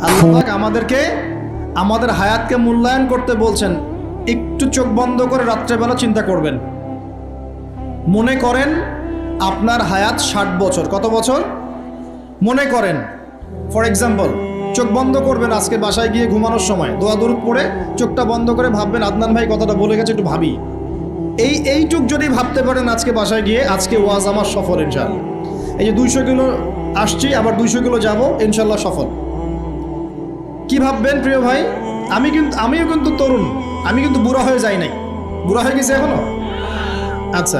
আল্লাহ আমাদেরকে, আমাদের হায়াতকে মূল্যায়ন করতে বলছেন। একটু চোখ বন্ধ করে রাত্রেবেলা চিন্তা করবেন। মনে করেন আপনার হায়াত ষাট বছর। কত বছর? মনে করেন। ফর এক্সাম্পল চোখ বন্ধ করবেন আজকে বাসায় গিয়ে ঘুমানোর সময়। দোয়া দরুদ পড়ে চোখটা বন্ধ করে ভাববেন, আদনান ভাই কথাটা বলে গেছে, একটু ভাবি। এই এইটুক যদি ভাবতে পারেন আজকে বাসায় গিয়ে, আজকে ওয়াজ আমার সফল ইনশাল্লাহ এই যে দুইশো কিলো আসছি, আবার দুইশো কিলো যাব ইনশাল্লাহ সফল। কি ভাববেন প্রিয় ভাই? আমি কিন্তু, আমিও কিন্তু তরুণ। আমি কিন্তু বুড়া হয়ে যাই নাই। বুড়া হয়ে গেছে এখনও? আচ্ছা।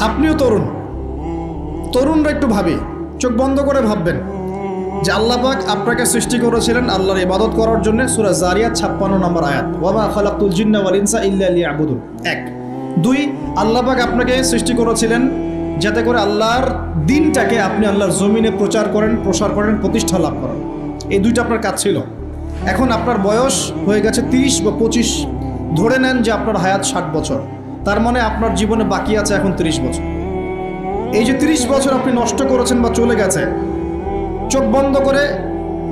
আপনিও তরুণ। তরুণরা একটু ভাবি। চোখ বন্ধ করে ভাববেন। যে পাক আপনাকে সৃষ্টি করেছিলেন আল্লাহর ইবাদত করার জন্য সুরা জারিয়াত ছাপ্পান্ন নম্বর আয়াত। ওয়ামা খালাকুল জিন্না ওয়াল ইনসা ইল্লা লিয়াবুদুন। এক। দুই পাক আপনাকে সৃষ্টি করেছিলেন যাতে করে আল্লাহর দিনটাকে আপনি আল্লাহর জমিনে প্রচার করেন, প্রসার করেন, প্রতিষ্ঠা লাভ করেন। এই দুইটা আপনার কাজ ছিল। এখন আপনার বয়স হয়ে গেছে তিরিশ বা পঁচিশ। ধরে নেন যে আপনার হায়াত ষাট বছর। তার মানে আপনার জীবনে বাকি আছে এখন তিরিশ বছর। এই যে তিরিশ বছর আপনি নষ্ট করেছেন বা চলে গেছে, চোখ বন্ধ করে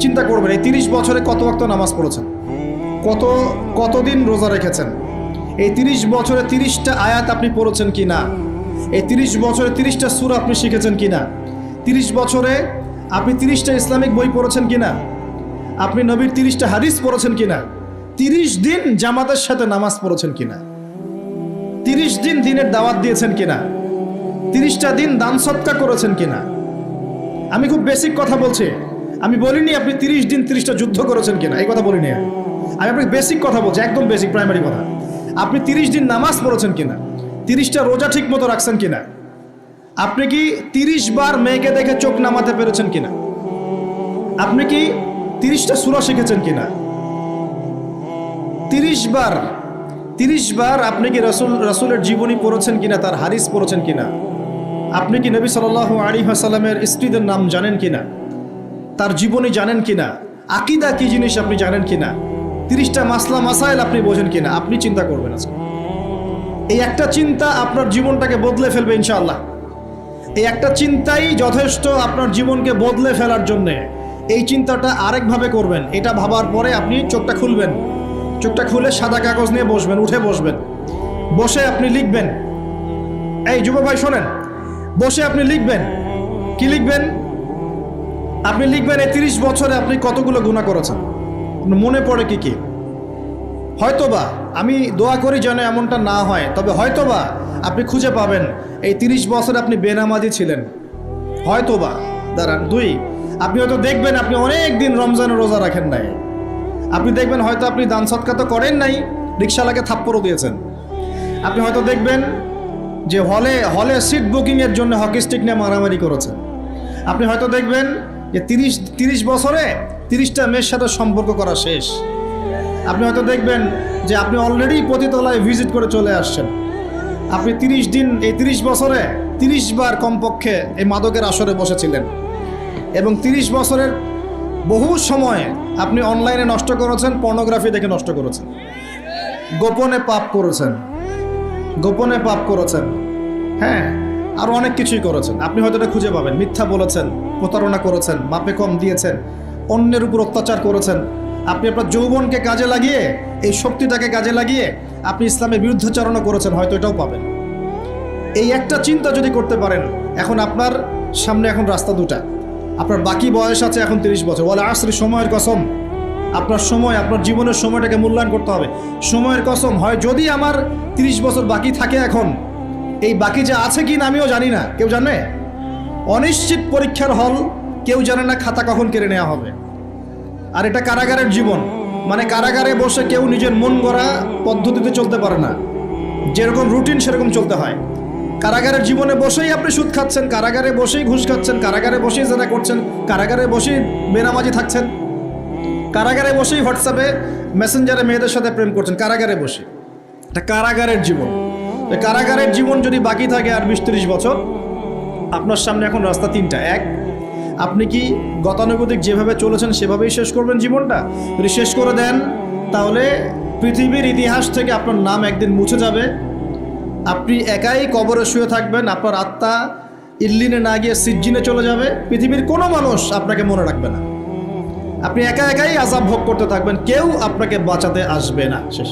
চিন্তা করবেন, এই তিরিশ বছরে কত ওয়াক্ত নামাজ পড়েছেন? কত, কতদিন রোজা রেখেছেন? এই তিরিশ বছরে তিরিশটা আয়াত আপনি পড়েছেন কি না? এই তিরিশ বছরে তিরিশটা সুর আপনি শিখেছেন কি না? তিরিশ বছরে আপনি তিরিশটা ইসলামিক বই পড়েছেন কি না আপনি নবীর তিরিশটা হাদিস পড়েছেন কি না তিরিশ দিন জামাতের সাথে নামাজ পড়েছেন কি না তিরিশ দিন দিনের দাওয়াত দিয়েছেন কিনা? তিরিশটা দিন দান সৎকা করেছেন কিনা? আমি খুব বেসিক কথা বলছি। আমি বলিনি আপনি তিরিশ দিন তিরিশটা যুদ্ধ করেছেন কিনা। এই কথা বলিনি। আমি আমি আপনাকে বেসিক কথা বলছি, একদম বেসিক প্রাইমারি কথা। আপনি তিরিশ দিন নামাজ পড়েছেন কিনা? তিরিশটা রোজা ঠিক মতো রাখছেন কিনা? আপনি কি তিরিশ বার মেয়েকে দেখে চোখ নামাতে পেরেছেন কিনা? আপনি কি তিরিশটা সুরা শিখেছেন কিনা? তিরিশ বার তিরিশ বার আপনি কি রসুল, রসুলের জীবনী পড়েছেন কিনা, তার হারিস পড়েছেন কিনা? আপনি কি নবী সাল আলী হাসালামের স্ত্রীদের নাম জানেন কিনা? তার জীবনী জানেন কিনা? আকিদা কি জিনিস আপনি জানেন কিনা? তিরিশটা মাসলা, মাসাইল আপনি বোঝেন কিনা? আপনি চিন্তা করবেন আজকে। এই একটা চিন্তা আপনার জীবনটাকে বদলে ফেলবে ইনশাআল্লাহ। এই একটা চিন্তাই যথেষ্ট আপনার জীবনকে বদলে ফেলার জন্যে। এই চিন্তাটা আরেকভাবে করবেন। এটা ভাবার পরে আপনি চোখটা খুলবেন। চোখটা খুলে সাদা কাগজ নিয়ে বসবেন, উঠে বসবেন। বসে আপনি লিখবেন। এই যুব ভাই, শোনেন। বসে আপনি লিখবেন। কি লিখবেন? আপনি লিখবেন, এই তিরিশ বছরে আপনি কতগুলো গুণা করেছেন? মনে পড়ে কি কি? হয়তোবা আমি দোয়া করি যেন এমনটা না হয়, তবে হয়তোবা আপনি খুঁজে পাবেন, এই তিরিশ বছর আপনি বেনামাজি ছিলেন। হয়তোবা, দাঁড়ান, দুই, আপনি হয়তো দেখবেন আপনি অনেক দিন রমজানের রোজা রাখেন নাই। আপনি দেখবেন হয়তো আপনি দান সৎকা তো করেন নাই, রিক্সাওয়ালাকে থাপ্পড়ও দিয়েছেন। আপনি হয়তো দেখবেন যে হলে হলে সিট বুকিংয়ের জন্য হকি স্টিক নিয়ে মারামারি করেছেন। আপনি হয়তো দেখবেন যে তিরিশ তিরিশ বছরে তিরিশটা মেয়ের সাথে সম্পর্ক করা শেষ। আপনি হয়তো দেখবেন যে আপনি অলরেডি পতিতলায় ভিজিট করে চলে আসছেন। আপনি তিরিশ দিন, এই তিরিশ বছরে তিরিশ বার কমপক্ষে এই মাদকের আসরে বসেছিলেন। এবং তিরিশ বছরের বহু সময় আপনি অনলাইনে নষ্ট করেছেন পর্নোগ্রাফি দেখে নষ্ট করেছেন। গোপনে পাপ করেছেন। গোপনে পাপ করেছেন। হ্যাঁ আর অনেক কিছুই করেছেন। আপনি হয়তো এটা খুঁজে পাবেন। মিথ্যা বলেছেন, প্রতারণা করেছেন, মাপে কম দিয়েছেন, অন্যের উপর অত্যাচার করেছেন। আপনি আপনার যৌবনকে কাজে লাগিয়ে, এই শক্তিটাকে কাজে লাগিয়ে আপনি ইসলামের বিরুদ্ধাচারণও করেছেন, হয়তো এটাও পাবেন। এই একটা চিন্তা যদি করতে পারেন, এখন আপনার সামনে এখন রাস্তা দুটা। আপনার বাকি বয়স আছে এখন তিরিশ বছর। বলে আসরি সময়ের কসম। আপনার সময়, আপনার জীবনের সময়টাকে মূল্যায়ন করতে হবে। সময়ের কসম হয়, যদি আমার তিরিশ বছর বাকি থাকে এখন, এই বাকি যে আছে কি না আমিও জানি না। কেউ জানে? অনিশ্চিত পরীক্ষার হল, কেউ জানে না খাতা কখন কেড়ে নেওয়া হবে। আর এটা কারাগারের জীবন। মানে কারাগারে বসে কেউ নিজের মন গড়া পদ্ধতিতে চলতে পারে না। যেরকম রুটিন সেরকম চলতে হয়। কারাগারের জীবনে বসেই আপনি সুদ খাচ্ছেন, কারাগারে বসেই ঘুষ খাচ্ছেন, কারাগারে বসেই জেনা করছেন, কারাগারে বসেই বেনামাজি থাকছেন। কারাগারে বসেই হোয়াটসঅ্যাপে মেসেঞ্জারে মেয়েদের সাথে প্রেম করছেন, কারাগারে বসে। এটা কারাগারের জীবন। কারাগারের জীবন যদি বাকি থাকে আর বিশ বছর, আপনার সামনে এখন রাস্তা তিনটা। এক আপনি কি গতানুগতিক যেভাবে চলেছেন সেভাবেই শেষ করবেন জীবনটা? যদি শেষ করে দেন, তাহলে পৃথিবীর ইতিহাস থেকে আপনার নাম একদিন মুছে যাবে। আপনি একাই কবরে শুয়ে থাকবেন, আপনার আত্মা ইল্লিনে না গিয়ে সিজ্জিনে চলে যাবে। পৃথিবীর কোনো মানুষ আপনাকে মনে রাখবে না। আপনি একা একাই আজাব ভোগ করতে থাকবেন, কেউ আপনাকে বাঁচাতে আসবে না। শেষ।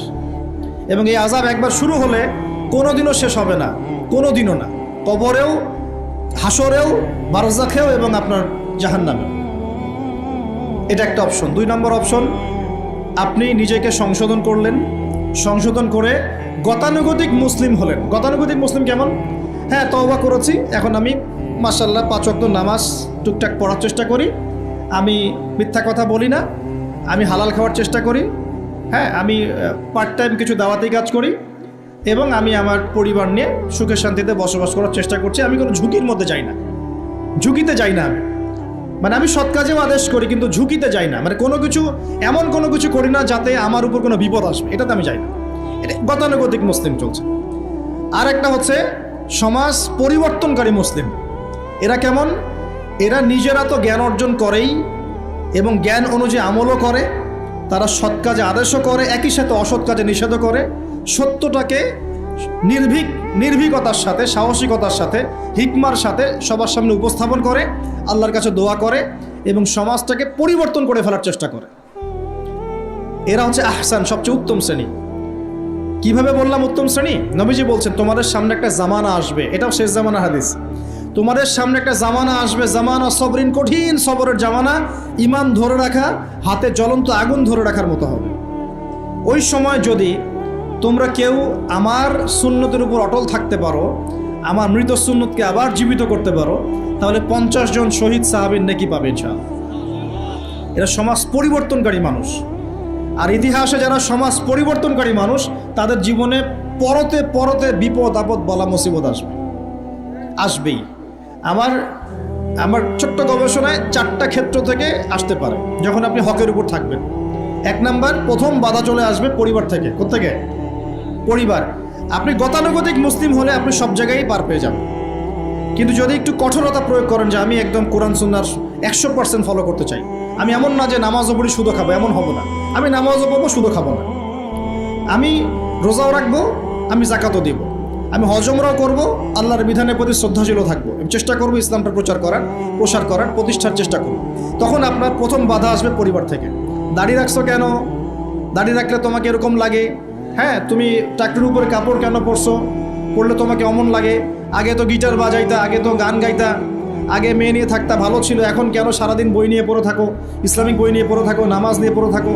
এবং এই আজাব একবার শুরু হলে কোনোদিনও শেষ হবে না, কোনোদিনও না। কবরেও হাসরেও, বারজাখেও এবং আপনার জাহান্নামেও এটা একটা অপশন। দুই নম্বর অপশন, আপনি নিজেকে সংশোধন করলেন। সংশোধন করে গতানুগতিক মুসলিম হলেন। গতানুগতিক মুসলিম কেমন? হ্যাঁ তওবা করেছি। এখন আমি মাসাল্লাহ পাঁচ ওয়াক্ত নামাজ টুকটাক পড়ার চেষ্টা করি। আমি মিথ্যা কথা বলি না। আমি হালাল খাওয়ার চেষ্টা করি। হ্যাঁ আমি পার্ট টাইম কিছু দাওয়াতি কাজ করি। এবং আমি আমার পরিবার নিয়ে সুখে শান্তিতে বসবাস করার চেষ্টা করছি। আমি কোনো ঝুঁকির মধ্যে যাই না। ঝুঁকিতে যাই না আমি। মানে আমি সৎ কাজেও আদেশ করি, কিন্তু ঝুঁকিতে যাই না। মানে কোনো কিছু, এমন কোনো কিছু করি না যাতে আমার উপর কোনো বিপদ আসবে। এটাতে আমি যাই না। এটা গতানুগতিক মুসলিম চলছে। আর একটা হচ্ছে, সমাজ পরিবর্তনকারী মুসলিম। এরা কেমন? এরা নিজেরা তো জ্ঞান অর্জন করেই এবং জ্ঞান অনুযায়ী আমলও করে। তারা সৎ কাজে আদেশও করে, একই সাথে অসৎ কাজে নিষেধও করে। সত্যটাকে নির্ভীক, নির্ভীকতার সাথে, সাহসিকতার সাথে, হিকমার সাথে সবার সামনে উপস্থাপন করে, আল্লাহর কাছে দোয়া করে এবং সমাজটাকে পরিবর্তন করে ফেলার চেষ্টা করে। এরা হচ্ছে আহসান, সবচেয়ে উত্তম শ্রেণি। কীভাবে বললাম উত্তম শ্রেণি? নবীজি বলছেন, তোমাদের সামনে একটা জামানা আসবে। এটাও শেষ জামানা হাদিস। তোমাদের সামনে একটা জামানা আসবে। জামানা সবরিন কঠিন, সবরের জামানা। ইমান ধরে রাখা, হাতে জ্বলন্ত আগুন ধরে রাখার মতো হবে। ওই সময় যদি তোমরা কেউ আমার সুন্নতের উপর অটল থাকতে পারো, আমার মৃত সুন্নতকে আবার জীবিত করতে পারো, তাহলে পঞ্চাশ জন শহীদ সাহাবির নাকি পাবে ইনশাআল্লাহ এরা সমাজ পরিবর্তনকারী মানুষ। আর ইতিহাসে যারা সমাজ পরিবর্তনকারী মানুষ, তাদের জীবনে পরতে পরতে বিপদ, আপদ, বলা, মুসিবত আসবে। আসবেই। আমার আমার ছোট্ট গবেষণায় চারটা ক্ষেত্র থেকে আসতে পারে, যখন আপনি হকের উপর থাকবেন। এক নাম্বার, প্রথম বাধা চলে আসবে পরিবার থেকে। কোথেকে পরিবার। আপনি গতানুগতিক মুসলিম হলে আপনি সব জায়গায় পার পেয়ে যাবেন। কিন্তু যদি একটু কঠোরতা প্রয়োগ করেন যে আমি একদম কোরআন, সুন্নার একশো পার্সেন্ট ফলো করতে চাই, আমি এমন না যে নামাজও পড়ি সুদো খাব, এমন হব না। আমি নামাজও পাবো সুদো খাব না। আমি রোজাও রাখব, আমি জাকাতও দিব। আমি হজমরাও করব, আল্লাহর বিধানের প্রতি শ্রদ্ধাশীলও থাকব। আমি চেষ্টা করব ইসলামটা প্রচার করার, প্রসার করার, প্রতিষ্ঠার চেষ্টা করব। তখন আপনার প্রথম বাধা আসবে পরিবার থেকে। দাড়ি রাখছো কেন? দাড়ি রাখলে তোমাকে এরকম লাগে? হ্যাঁ তুমি টাকরির উপরে কাপড় কেন পরছো? পড়লে তোমাকে অমন লাগে। আগে তো গিটার বাজাইতা, আগে তো গান গাইতা। আগে মেয়ে নিয়ে থাকতা, ভালো ছিল। এখন কেন সারাদিন বই নিয়ে পড়ে থাকো? ইসলামিক বই নিয়ে পড়ে থাকো, নামাজ নিয়ে পড়ে থাকো?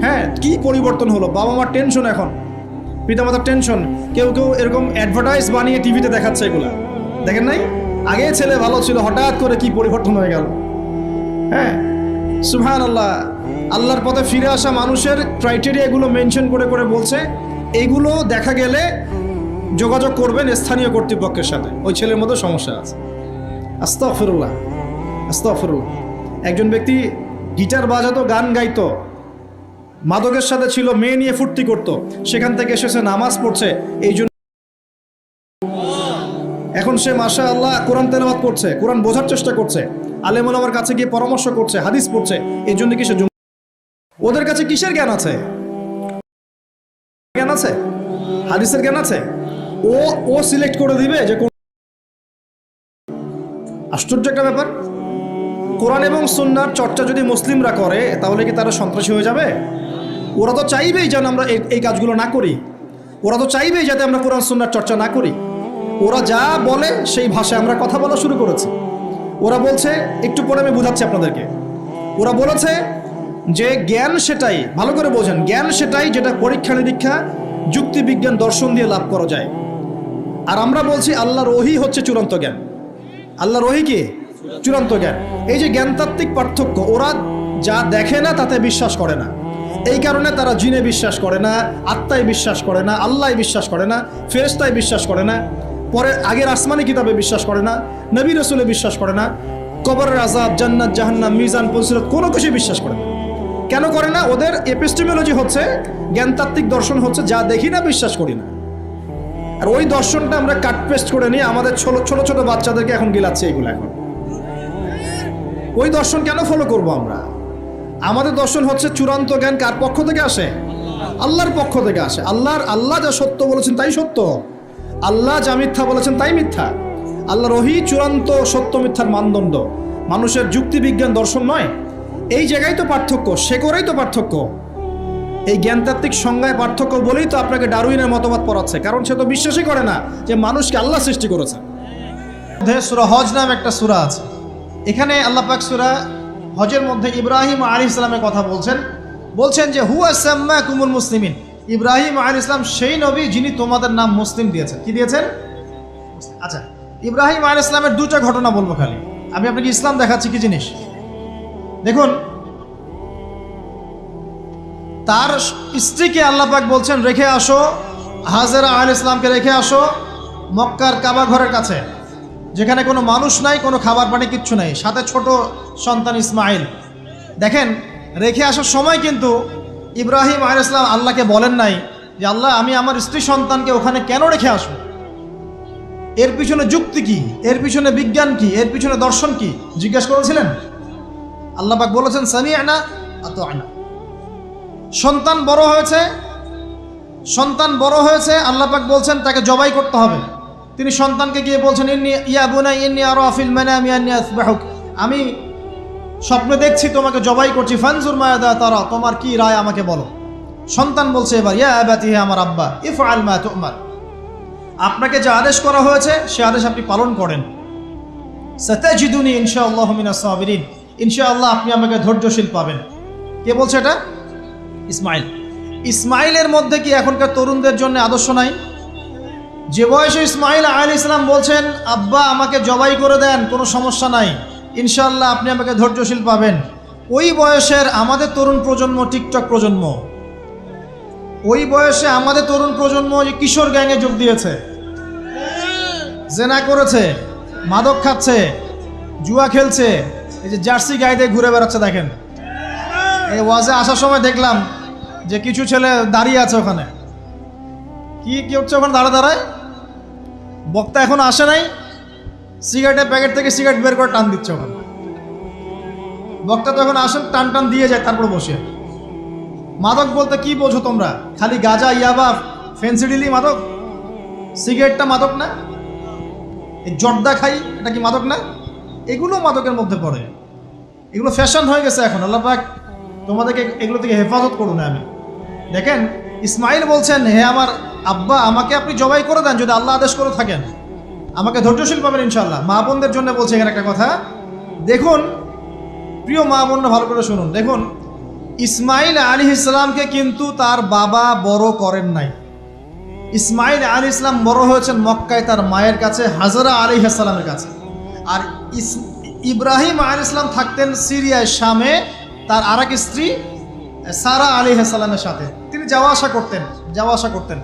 হ্যাঁ কি পরিবর্তন হলো? বাবা মার টেনশন এখন। পিতামাতার টেনশন কেউ কেউ এরকম অ্যাডভার্টাইজ বানিয়ে টিভিতে দেখাচ্ছে এগুলা। দেখেন নাই? আগে ছেলে ভালো ছিল, হঠাৎ করে কি পরিবর্তন হয়ে গেল? হ্যাঁ সুহান আল্লাহ আল্লাহর পথে ফিরে আসা মানুষের ক্রাইটেরিয়া এগুলো মেনশন করে করে বলছে। এগুলো দেখা গেলে যোগাযোগ করবেন স্থানীয় কর্তৃপক্ষের সাথে। ওই ছেলের মধ্যে সমস্যা আছে। আস্তাফিরুল্লাহ আস্তাফিরুল্লাহ একজন ব্যক্তি গিটার বাজাতো, গান গাইতো, মাদকের সাথে ছিল, মেয়ে নিয়ে ফুর্তি করতো, সেখান থেকে এসেছে, নামাজ পড়ছে, এই জন্য এখন সে মাসা আল্লাহ কোরআন তেলাবাদ করছে, কোরআন বোঝার চেষ্টা করছে, আলেমুল আমার কাছে গিয়ে পরামর্শ করছে, হাদিস পড়ছে এই জন্য কি সে? ওদের কাছে কিসের জ্ঞান আছে? জ্ঞান আছে? হাদিসের জ্ঞান আছে? ও ও সিলেক্ট করে দিবে যে কোন আশ্চর্য একটা ব্যাপার। কোরআন এবং সুন্নার চর্চা যদি মুসলিমরা করে, তাহলে কি তারা সন্ত্রাসী হয়ে যাবে? ওরা তো চাইবেই যেন আমরা এই- কাজগুলো না করি। ওরা তো চাইবেই যাতে আমরা কোরআন সুন্নার চর্চা না করি। ওরা যা বলে, সেই ভাষায় আমরা কথা বলা শুরু করেছি। ওরা বলছে, একটু পরে আমি বুঝাচ্ছি আপনাদেরকে। ওরা বলেছে যে জ্ঞান সেটাই, ভালো করে বোঝেন, জ্ঞান সেটাই যেটা পরীক্ষা নিরীক্ষা, যুক্তি বিজ্ঞান দর্শন দিয়ে লাভ করা যায়। আর আমরা বলছি আল্লাহর ওহি হচ্ছে চূড়ান্ত জ্ঞান। আল্লাহর ওহি কি? চূড়ান্ত জ্ঞান। এই যে জ্ঞানতাত্ত্বিক পার্থক্য, ওরা যা দেখে না তাতে বিশ্বাস করে না। এই কারণে তারা জিনে বিশ্বাস করে না, আত্মায় বিশ্বাস করে না আল্লাহ বিশ্বাস করে না ফেরেস্তায় বিশ্বাস করে না পরে আগের আসমানি কিতাবে বিশ্বাস করে না, নবী রসুলে বিশ্বাস করে না, কবরের আজাব জান্নাত, জাহান্নাম, মিজান, পলসিরত কোনো কিছু বিশ্বাস করে কেন করে না? ওদের এপিস্টেমোলজি হচ্ছে, জ্ঞানতাত্ত্বিক দর্শন হচ্ছে যা দেখি না, বিশ্বাস করি না। আর ওই দর্শনটা আমরা কাট পেস্ট করে নিয়ে আমাদের ছোট ছোট ছোট বাচ্চাদেরকে এখন গিলাচ্ছি এগুলো এখন। ওই দর্শন কেন ফলো করব আমরা? আমাদের দর্শন হচ্ছে চূড়ান্ত জ্ঞান কার পক্ষ থেকে আসে? আল্লাহর পক্ষ থেকে আসে। আল্লাহর আল্লাহ যা সত্য বলেছেন তাই সত্য। আল্লাহ যা মিথ্যা বলেছেন তাই মিথ্যা। আল্লাহ রহি চূড়ান্ত সত্য মিথ্যার মানদণ্ড। মানুষের যুক্তি বিজ্ঞান দর্শন নয়। এই জায়গায় তো পার্থক্য, সে করেই তো পার্থক্য। এই জ্ঞানতাত্ত্বিক সংজ্ঞায় পার্থক্য বলেই তো আপনাকে ডারুইনের মতবাদ পড়াচ্ছে, কারণ সে তো বিশ্বাসই করে না যে মানুষকে আল্লাহ সৃষ্টি করেছে সুরা হজ নাম একটা সুরা আছে। এখানে আল্লাহ পাক সুরা হজের মধ্যে ইব্রাহিম আলী ইসলামের কথা বলছেন। বলছেন যে, হুয়া সাম্মা কুমুল মুসলিমিন। ইব্রাহিম আলী ইসলাম সেই নবী যিনি তোমাদের নাম মুসলিম দিয়েছেন। কি দিয়েছেন? আচ্ছা ইব্রাহিম আলী ইসলামের দুটা ঘটনা বলব খালি। আমি আপনাকে ইসলাম দেখাচ্ছি কি জিনিস? দেখুন, তার স্ত্রীকে আল্লাহ পাক বলছেন, রেখে আসো, হাজেরা আল ইসলামকে রেখে আসো, মক্কার কাবা ঘরের কাছে, যেখানে কোনো মানুষ নাই, কোনো খাবার পানি কিচ্ছু নাই। সাথে ছোট সন্তান ইসমাইল। দেখেন, রেখে আসার সময় কিন্তু ইব্রাহিম আল ইসলাম আল্লাহকে বলেন নাই যে, আল্লাহ, আমি আমার স্ত্রী সন্তানকে ওখানে কেন রেখে আসব? এর পিছনে যুক্তি কি? এর পিছনে বিজ্ঞান কি? এর পিছনে দর্শন কি? জিজ্ঞাসা করেছিলেন। আল্লাহ পাক বলেছেন সামি আনা আত আনা সন্তান বড় হয়েছে, সন্তান বড় হয়েছে, আল্লাহ পাক বলছেন, তাকে জবাই করতে হবে। তিনি সন্তানকে গিয়ে বলছেন, ইন্নি, ইয়া বুনাই, ইন্নি আরও আফিল মানে আমি আন্নি আসবাহুক আমি স্বপ্নে দেখছি, তোমাকে জবাই করছি, ফানজুর মায়াদা তারা, তোমার কি রায় আমাকে বলো? সন্তান বলছে এবার, ইয়া আবাতি, হে আমার আব্বা ইফ আল মা তোমার। আপনাকে যে আদেশ করা হয়েছে, সে আদেশ আপনি পালন করেন। সতাজিদুনি ইনশাআল্লাহ মিনা সাবিরিন। ইনশাআল্লাহ আপনি আমাকে ধৈর্যশীল পাবেন। কে বলছে এটা? ইসমাইল। ইসমাইলের মধ্যে কি এখনকার তরুণদের জন্য আদর্শ নাই? যে বয়সে ইসমাইল আল ইসলাম বলছেন আব্বা আমাকে জবাই করে দেন কোনো সমস্যা নাই। ইনশাআল্লাহ আপনি আমাকে ধৈর্যশীল পাবেন। ওই বয়সের আমাদের তরুণ প্রজন্ম টিকটক প্রজন্ম। ওই বয়সে আমাদের তরুণ প্রজন্ম কিশোর গ্যাংয়ে যোগ দিয়েছে। জেনা করেছে মাদক খাচ্ছে জুয়া খেলছে এই যে জার্সি গাইতে ঘুরে বেড়াচ্ছে দেখেন। এই ওয়াজে আসার সময় দেখলাম যে কিছু ছেলে দাঁড়িয়ে আছে ওখানে। কি কি হচ্ছে ওখানে দাঁড়া দাঁড়ায়? বক্তা এখন আসে নাই, সিগারেটের প্যাকেট থেকে সিগারেট বের করে টান দিচ্ছে ওখানে। বক্তা তো এখন আসেন, টান টান দিয়ে যায়, তারপর বসে। মাদক বলতে কি বোঝো তোমরা? খালি গাজা, ইয়াবা ফেন্সিডিলি মাদক? সিগারেটটা মাদক না? এই জর্দা খাই, এটা কি মাদক না? এগুলো মাদকের মধ্যে পড়ে। এগুলো ফ্যাশন হয়ে গেছে এখন, আল্লাহ পাক তোমাদেরকে এগুলো থেকে হেফাজত করুন আমি দেখেন, ইসমাইল বলছেন, হে আমার আব্বা, আমাকে আপনি জবাই করে দেন যদি আল্লাহ আদেশ করে থাকেন। আমাকে ধৈর্যশীল পাবেন ইনশাল্লাহ মা বোনদের জন্য বলছে এখানে একটা কথা। দেখুন, প্রিয় মা বোনরা ভালো করে শুনুন। দেখুন, ইসমাইল আলী ইসলামকে কিন্তু তার বাবা বড় করেন নাই। ইসমাইল আলী ইসলাম বড় হয়েছেন মক্কায় তার মায়ের কাছে, হাজারা আলী ইসলামের কাছে। আর ইব্রাহিম আলী ইসলাম থাকতেন সিরিয়ায় শামে, তার আর এক স্ত্রী, সারা আলী হাসালামের সাথে। তিনি যাওয়া আসা করতেন, যাওয়া আসা করতেন।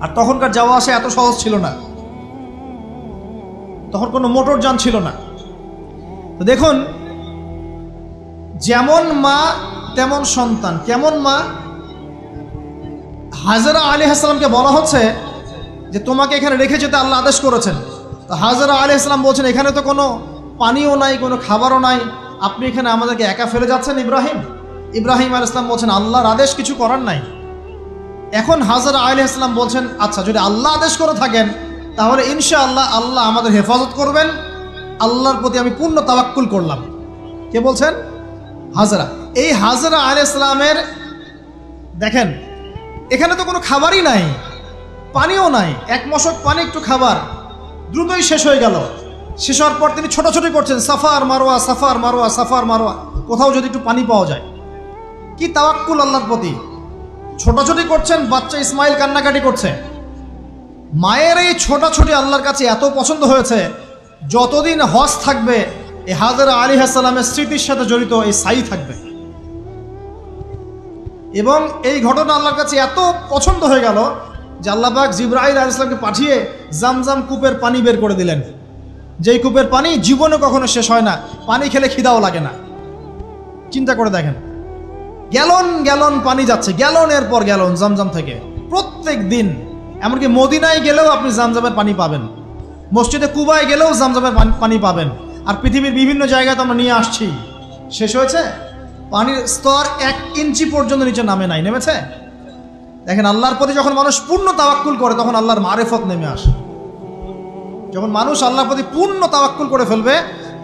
আর তখনকার যাওয়া আসা এত সহজ ছিল না। তখন কোনো মোটর যান ছিল না। তো দেখুন, যেমন মা, তেমন সন্তান। কেমন মা? হাজারা আলী হাসলামকে বলা হচ্ছে যে, তোমাকে এখানে রেখে যেতে আল্লাহ আদেশ করেছেন। তো হাজারা আলী ইসলাম বলছেন, এখানে তো কোনো পানিও নাই, কোনো খাবারও নাই। আপনি এখানে আমাদেরকে একা ফেলে যাচ্ছেন ইব্রাহিম? ইব্রাহিম আল ইসলাম বলছেন, আল্লাহর আদেশ কিছু করার নাই। এখন হাজার আলী ইসলাম বলছেন আচ্ছা যদি আল্লাহ আদেশ করে থাকেন, তাহলে ইনশা আল্লাহ আল্লাহ আমাদের হেফাজত করবেন। আল্লাহর প্রতি আমি পূর্ণ তাওয়াক্কুল করলাম। কে বলছেন? হাজরা। এই হাজরা আলী ইসলামের দেখেন, এখানে তো কোনো খাবারই নাই, পানিও নাই, এক মশক পানি, একটু খাবার, দ্রুতই শেষ হয়ে গেল। শেষ হওয়ার পর তিনি ছোটাছুটি করছেন, সাফার মারোয়া সাফার মারোয়া সাফার মারোয়া। কোথাও যদি একটু পানি পাওয়া যায়। কি তাওয়াক্কুল আল্লাহর প্রতি? ছোটাছুটি করছেন, বাচ্চা ইসমাইল কান্নাকাটি করছে। মায়ের এই ছোটাছুটি আল্লাহর কাছে এত পছন্দ হয়েছে, যতদিন হজ থাকবে এই হাজারা আলী হাসালামের স্মৃতির সাথে জড়িত এই সাই থাকবে। এবং এই ঘটনা আল্লাহর কাছে এত পছন্দ হয়ে গেল যে আল্লাহবাক জিব্রাহিল আল ইসলামকে পাঠিয়ে জামজাম কূপের পানি বের করে দিলেন। যেই কূপের পানি জীবনে কখনো শেষ হয় না, পানি খেলে খিদাও লাগে না। চিন্তা করে দেখেন। গ্যালন গ্যালন পানি যাচ্ছে গ্যালনের পর গ্যালন, জামজাম থেকে। প্রত্যেক দিন, এমনকি মদিনায় গেলেও আপনি জামজামের পানি পাবেন। মসজিদে কুবায় গেলেও জামজামের পানি- পাবেন। আর পৃথিবীর বিভিন্ন জায়গায় তো আমরা নিয়ে আসছি। শেষ হয়েছে? পানির স্তর এক ইঞ্চি পর্যন্ত নিচে নামে নাই, নেমেছে? দেখেন, আল্লাহর প্রতি যখন মানুষ পূর্ণ তাওয়াক্কুল করে, তখন আল্লাহর মারেফত নেমে আসে। যখন মানুষ আল্লাহর প্রতি পূর্ণ তাওয়াক্কুল করে ফেলবে,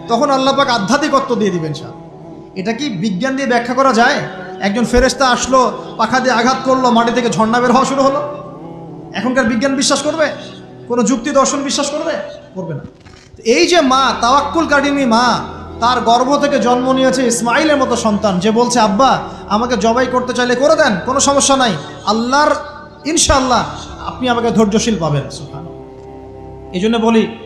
তখন আল্লাহ পাক আধ্যাত্মিকত্ব দিয়ে দিবেন সা এটা কি বিজ্ঞান দিয়ে ব্যাখ্যা করা যায়? একজন ফেরেস্তা আসলো, পাখা দিয়ে আঘাত করল, মাটি থেকে ঝর্ণা বের হওয়া শুরু হলো। এখনকার বিজ্ঞান বিশ্বাস করবে? কোনো যুক্তি দর্শন বিশ্বাস করবে? করবে না। এই যে মা, তাওয়াক্কুল কাটিনি মা, তার গর্ভ থেকে জন্ম নিয়েছে ইসমাইলের মতো সন্তান। যে বলছে, আব্বা, আমাকে জবাই করতে চাইলে করে দেন, কোনো সমস্যা নাই। আল্লাহর, ইনশাআল্লাহ, আপনি আমাকে ধৈর্যশীল পাবেন। এই জন্য বলি,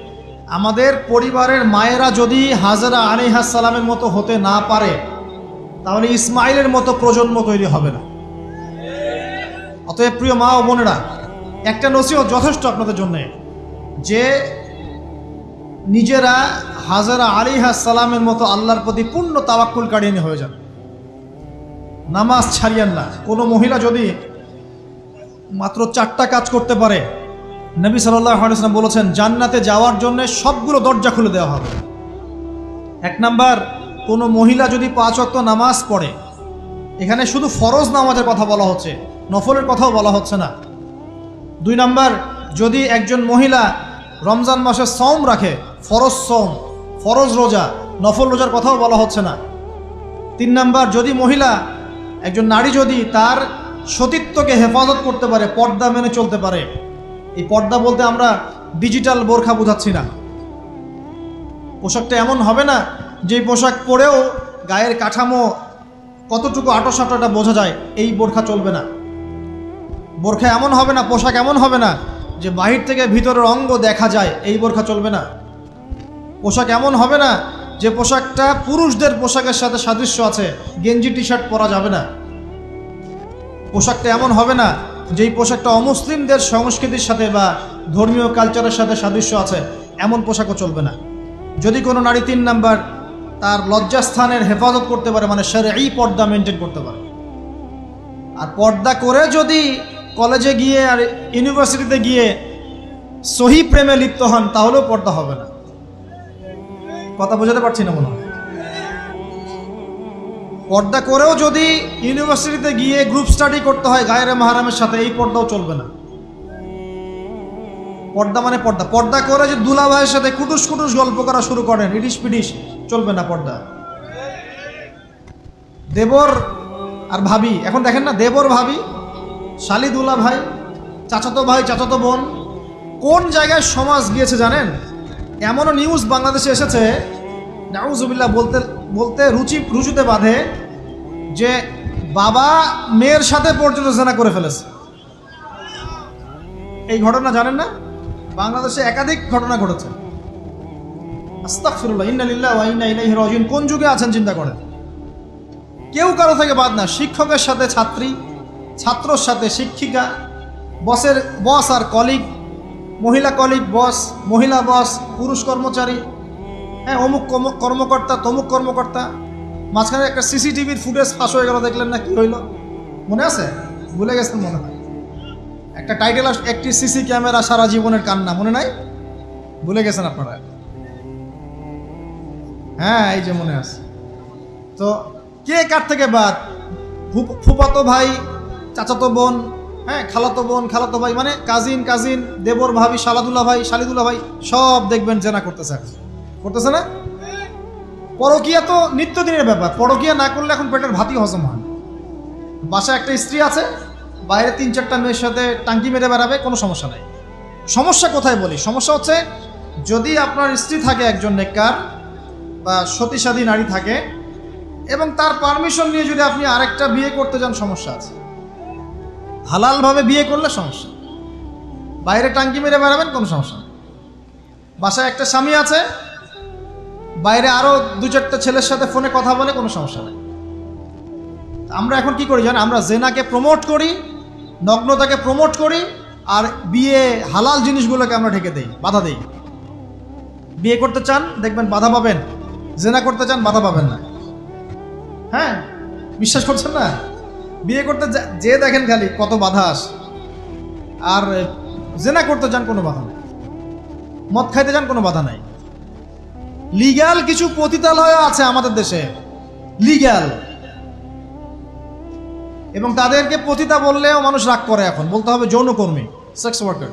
আমাদের পরিবারের মায়েরা যদি হাজারা সালামের মতো হতে না পারে, তাহলে ইসমাইলের মতো প্রজন্ম তৈরি হবে না। অতএব প্রিয় মা ও বোনেরা, একটা নসিহত যথেষ্ট আপনাদের জন্য, যে নিজেরা হাজারা সালামের মতো আল্লাহর প্রতি পূর্ণ তাওয়াক্কুল কাড়িয়ে হয়ে যান। নামাজ ছাড়িয়েন না। কোনো মহিলা যদি মাত্র চারটা কাজ করতে পারে নবী সাল্লাম বলেছেন, জান্নাতে যাওয়ার জন্য সবগুলো দরজা খুলে দেওয়া হবে। এক নাম্বার, কোনো মহিলা যদি পাঁচ অক্ত নামাজ পড়ে, এখানে শুধু ফরজ নামাজের কথা বলা হচ্ছে, নফলের কথাও বলা হচ্ছে না। দুই নাম্বার, যদি একজন মহিলা রমজান মাসে সম রাখে, ফরজ সম ফরজ রোজা, নফল রোজার কথাও বলা হচ্ছে না। তিন নাম্বার, যদি মহিলা একজন নারী যদি তার সতীত্বকে হেফাজত করতে পারে, পর্দা মেনে চলতে পারে এই পর্দা বলতে আমরা ডিজিটাল বোরখা বোঝাচ্ছি না। পোশাকটা এমন হবে না যে পোশাক পরেও গায়ের কাঠামো কতটুকু আটো সাটোটা বোঝা যায়, এই বোরখা চলবে না। বোরখা এমন হবে না, পোশাক এমন হবে না, যে বাহির থেকে ভিতরের অঙ্গ দেখা যায়, এই বোরখা চলবে না। পোশাক এমন হবে না, যে পোশাকটা পুরুষদের পোশাকের সাথে সাদৃশ্য আছে, গেঞ্জি টি শার্ট পরা যাবে না। পোশাকটা এমন হবে না যেই পোশাকটা অমুসলিমদের সংস্কৃতির সাথে বা ধর্মীয় কালচারের সাথে সাদৃশ্য আছে, এমন পোশাকও চলবে না। যদি কোনো নারী তিন নাম্বার তার লজ্জাস্থানের হেফাজত করতে পারে মানে সেরে এই পর্দা মেনটেন করতে পারে। আর পর্দা করে যদি কলেজে গিয়ে আর ইউনিভার্সিটিতে গিয়ে সহি প্রেমে লিপ্ত হন, তাহলেও পর্দা হবে না। কথা বোঝাতে পারছি না মনে হয়। পর্দা করেও যদি ইউনিভার্সিটিতে গিয়ে গ্রুপ স্টাডি করতে হয় গায়ের মাহারামের সাথে, এই পর্দাও চলবে না। পর্দা মানে পর্দা। পর্দা করে যে দুলা ভাইয়ের সাথে কুটুস কুটুস গল্প করা শুরু করেন ইডিস পিডিস চলবে না পর্দা। দেবর আর ভাবি, এখন দেখেন না, দেবর ভাবি, শালি দুলা ভাই চাচাতো ভাই, চাচাতো বোন, কোন জায়গায় সমাজ গিয়েছে জানেন? এমনও নিউজ বাংলাদেশে এসেছে, নাউজুবিল্লাহ বলতে বলতে রুচি, রুচুতে বাঁধে যে বাবা মেয়ের সাথে পর্যন্ত জেনা করে ফেলেছে। এই ঘটনা জানেন না? বাংলাদেশে একাধিক ঘটনা ঘটেছে। কোন যুগে আছেন চিন্তা করেন? কেউ কারও থেকে বাদ না। শিক্ষকের সাথে ছাত্রী, ছাত্রর সাথে শিক্ষিকা, বসের বস আর কলিগ, মহিলা কলিগ বস, মহিলা বস, পুরুষ কর্মচারী হ্যাঁ অমুক কর্ম- কর্মকর্তা, তমুক কর্মকর্তা মাঝখানে একটা সিসিটিভির ফুটেজ ফাঁস হয়ে গেল, দেখলেন না কি হইল? মনে আছে? ভুলে গেছেন মনে হয়। একটা টাইটেল আস একটি সিসি ক্যামেরা সারা জীবনের কান্না, মনে নাই? ভুলে গেছেন আপনারা? হ্যাঁ এই যে মনে আছে। তো কে কার থেকে বাদ? ফুপ- ফুফাতো ভাই, চাচাতো বোন হ্যাঁ খালাতো বোন, খালাতো ভাই মানে কাজিন কাজিন, দেবর ভাবি শালাদুল্লাহ ভাই শালিদুল্লাহ ভাই, সব দেখবেন জেনা করতেছে করতেছে না? পরকিয়া তো নিত্যদিনের ব্যাপার। পরকিয়া না করলে এখন পেটের ভাতই হজম হয় বাসায় একটা স্ত্রী আছে, বাইরে তিন চারটা মেয়ের সাথে টাঙ্কি মেরে বেড়াবে, কোনো সমস্যা নাই। সমস্যা কোথায় বলি? সমস্যা হচ্ছে, যদি আপনার স্ত্রী থাকে একজন নেককার বা সতীসাধী নারী থাকে, এবং তার পারমিশন নিয়ে যদি আপনি আরেকটা বিয়ে করতে যান, সমস্যা আছে। হালালভাবে বিয়ে করলে সমস্যা। বাইরে টাঙ্কি মেরে বেড়াবেন, কোনো সমস্যা বাসায় একটা স্বামী আছে বাইরে আরও দু চারটা ছেলের সাথে ফোনে কথা বলে কোনো সমস্যা নেই। আমরা এখন কি করি জানেন? আমরা জেনাকে প্রমোট করি, নগ্নতাকে প্রমোট করি, আর বিয়ে হালাল জিনিসগুলোকে আমরা ঢেকে দেই, বাধা দেই। বিয়ে করতে চান, দেখবেন বাধা পাবেন। জেনা করতে চান, বাধা পাবেন না। হ্যাঁ? বিশ্বাস করছেন না? বিয়ে করতে যা- দেখেন খালি কত বাধা আসে। আর জেনা করতে চান কোনো বাধা নেই। মদ খাইতে চান কোনো বাধা নাই। লিগ্যাল কিছু পতিতালয় আছে আমাদের দেশে। লিগ্যাল এবং তাদেরকে পতিতা বললেও মানুষ রাগ করে এখন। বলতে হবে যৌনকর্মী সেক্স ওয়ার্কার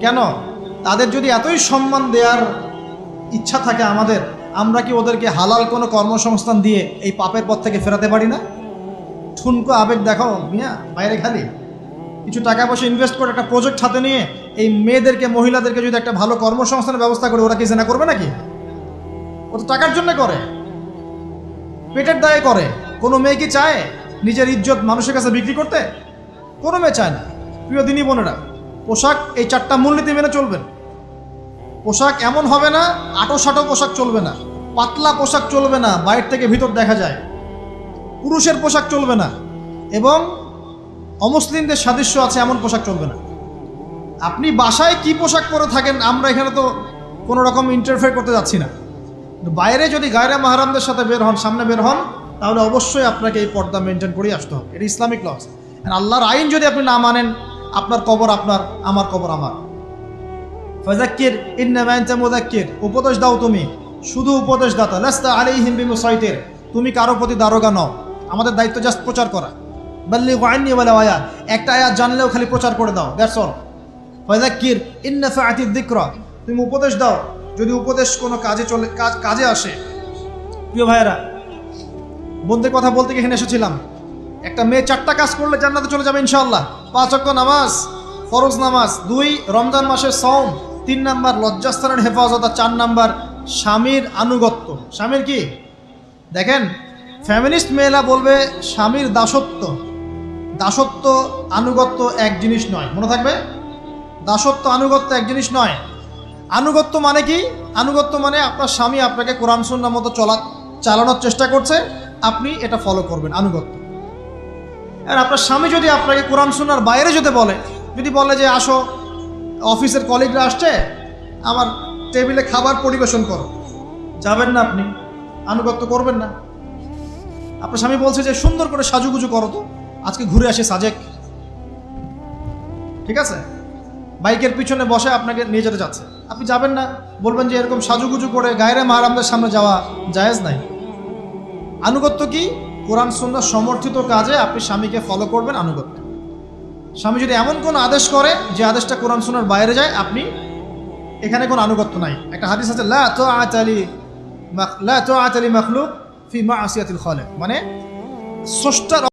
কেন? তাদের যদি এতই সম্মান দেওয়ার ইচ্ছা থাকে আমাদের, আমরা কি ওদেরকে হালাল কোনো কর্মসংস্থান দিয়ে এই পাপের পথ থেকে ফেরাতে পারি না? ঠুনকো আবেগ দেখাও মিয়া, বাইরে খালি। কিছু টাকা পয়সা ইনভেস্ট করে একটা প্রজেক্ট হাতে নিয়ে এই মেয়েদেরকে, মহিলাদেরকে যদি একটা ভালো কর্মসংস্থানের ব্যবস্থা করে, ওরা কি জেনা করবে নাকি? ও তো টাকার জন্য করে, পেটের দায়ে করে। কোনো মেয়ে কি চায় নিজের ইজ্জত মানুষের কাছে বিক্রি করতে? কোনো মেয়ে চায় না। প্রিয় দিনী বোনেরা, পোশাক এই চারটা মূলনীতি মেনে চলবেন। পোশাক এমন হবে না আটো সাটো পোশাক চলবে না, পাতলা পোশাক চলবে না, বাইরে থেকে ভিতর দেখা যায়। পুরুষের পোশাক চলবে না, এবং অমুসলিমদের সাদৃশ্য আছে, এমন পোশাক চলবে না। আপনি বাসায় কি পোশাক পরে থাকেন, আমরা এখানে তো কোনো রকম ইন্টারফেয়ার করতে যাচ্ছি না। বাইরে যদি গায়রা মাহারামদের সাথে বের হন, সামনে বের হন, তাহলে অবশ্যই আপনাকে এই পর্দা মেনটেন করেই আসতে হবে। এটা ইসলামিক লস আল্লাহর আইন যদি আপনি না মানেন, আপনার কবর আপনার, আমার কবর আমার। ফাজাক্কির ইন্নামাইনতা মুদাক্কির উপদেশ দাও তুমি। শুধু উপদেশ দাতা লাস্তা আলাইহিম বিমুসাইতির। তুমি কারও প্রতি দারোগা নও। আমাদের দায়িত্ব জাস্ট প্রচার করা। বাল্লি ওয়াইনি বলে আয়াত। একটা আয়াত জানলেও খালি প্রচার করে দাও। দ্যাটস অল ফাজাক্কির ইন্না ফাআতি যিকরা তুমি উপদেশ দাও। যদি উপদেশ কোনো কাজে চলে, কাজ, কাজে আসে। প্রিয় ভাইয়েরা, বন্ধুদের কথা বলতে এখানে এসেছিলাম। একটা মেয়ে চারটা কাজ করলে জান্নাতে চলে যাবে ইনশাআল্লাহ। পাঁচ অক্ট নামাজ, ফরজ নামাজ, দুই রমজান মাসের সওম, তিন নাম্বার লজ্জাস্থানের হেফাজত আর চার নাম্বার স্বামীর আনুগত্য। স্বামীর কি? দেখেন, ফ্যামিলিস্ট মেয়েরা বলবে স্বামীর দাসত্ব। দাসত্ব, আনুগত্য এক জিনিস নয়। মনে থাকবে? দাসত্ব আনুগত্য এক জিনিস নয়। আনুগত্য মানে কি? আনুগত্য মানে আপনার স্বামী আপনাকে কোরআন সুন্নার মতো চলা, চালানোর চেষ্টা করছে, আপনি এটা ফলো করবেন, আনুগত্য। আর আপনার স্বামী যদি আপনাকে কোরআন সুন্নার বাইরে যেতে বলে, যদি বলে যে আসো, অফিসের কলিগরা আসছে, আমার টেবিলে খাবার পরিবেশন করো, যাবেন না আপনি, আনুগত্য করবেন না। আপনার স্বামী বলছে যে সুন্দর করে সাজুগুজু করো তো, আজকে ঘুরে আসে সাজেক। ঠিক আছে? বাইকের পিছনে বসে আপনাকে নিয়ে যেতে যাচ্ছে। আপনি যাবেন না। বলবেন যে এরকম সাজুগুজু করে গায়রে মাহারামদের সামনে যাওয়া জায়েজ নাই। আনুগত্য কি? কোরআন, সুন্নাহ সমর্থিত কাজে আপনি স্বামীকে ফলো করবেন আনুগত্য। স্বামী যদি এমন কোন আদেশ করে যে আদেশটা কোরআন সুন্নার বাইরে যায়, আপনি এখানে কোনো আনুগত্য নাই। একটা হাদিস আছে, লা তো আতালি লা তো আতালি মখলুক ফি মা আসিয়াতিল খলে মানে স্রষ্টার